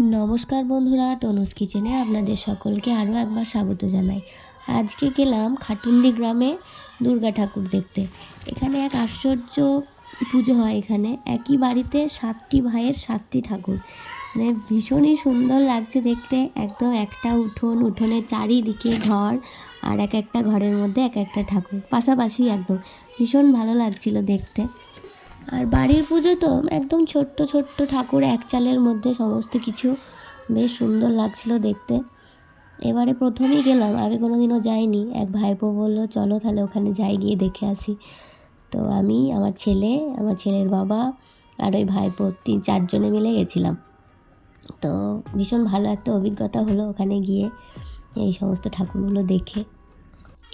নমস্কার বন্ধুরা, তনুজ কিচেনে আপনাদের সকলকে আরও একবার স্বাগত জানাই। আজকে গেলাম খাটুন্দি গ্রামে দুর্গা ঠাকুর দেখতে। এখানে এক আশ্চর্য পুজো হয় এখানে। একই বাড়িতে সাতটি ভাইয়ের সাতটি ঠাকুর। মানে ভীষণই সুন্দর লাগছে দেখতে। একদম একটা উঠোন, উঠোনের চারিদিকে ঘর আর এক একটা ঘরের মধ্যে এক একটা ঠাকুর। পাশাপাশি একদম ভীষণ ভালো লাগছিল দেখতে। আর বাড়ির পুজো তো একদম ছোট্ট ছোট্ট ঠাকুর এক চালের মধ্যে সমস্ত কিছু। বেশ সুন্দর লাগছিল দেখতে। এবারে প্রথমেই গেলাম, আগে কোনো দিনও যাইনি। এক ভাইপো বলল, চলো তাহলে ওখানে যাই, গিয়ে দেখে আসি। তো আমি, আমার ছেলে, আমার ছেলের বাবা আর ওই ভাইপো তিন, চারজনে মিলে গেছিলাম। তো ভীষণ ভালো একটা অভিজ্ঞতা হলো ওখানে গিয়ে এই সমস্ত ঠাকুরগুলো দেখে।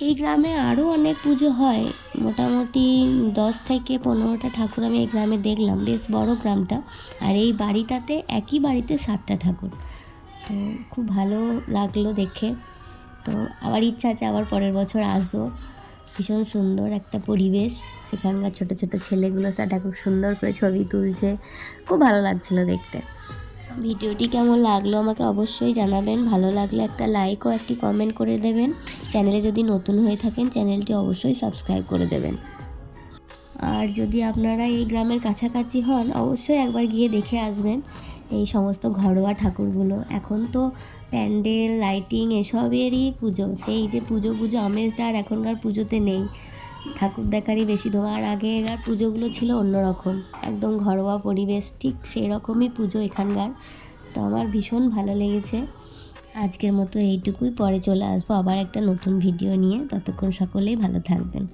এই গ্রামে আরও অনেক পুজো হয়। মোটামুটি দশ থেকে পনেরোটা ঠাকুর আমি এই গ্রামে দেখলাম। বেশ বড় গ্রামটা। আর এই বাড়িটাতে একই বাড়িতে সাতটা ঠাকুর। তো খুব ভালো লাগল দেখে। তো আবার ইচ্ছা আছে আবার পরের বছর আসব। ভীষণ সুন্দর একটা পরিবেশ। সেখানকার ছোটো ছোটো ছেলেগুলো সাথে খুব সুন্দর করে ছবি তুলছে। খুব ভালো লাগছিল দেখতে। ভিডিওটি কেমন লাগল আমাকে অবশ্যই জানাবেন। ভালো লাগলে একটা লাইক ও একটি কমেন্ট করে দেবেন। চ্যানেলে যদি নতুন হয়ে থাকেন চ্যানেলটি অবশ্যই সাবস্ক্রাইব করে দেবেন। আর যদি আপনারা এই গ্রামের কাছাকাছি হন, অবশ্যই একবার গিয়ে দেখে আসবেন এই সমস্ত ঘরোয়া ঠাকুরগুলো। এখন তো প্যান্ডেল লাইটিং এসবেরই পুজো। সেই যে পুজো পুজো আমেজটা আর এখনকার পুজোতে নেই। ঠাকুর দেখারই বেশি ধোয়া আর এগার পুজোগুলো ছিল অন্যরকম। একদম ঘরোয়া পরিবেশ, ঠিক সেই রকমই পুজো এখানকার। তো আমার ভীষণ ভালো লেগেছে। আজকের মতো এইটুকুই। পরে চলে আসব আবার একটা নতুন ভিডিও নিয়ে। ততক্ষণ সকলেই ভালো থাকবেন।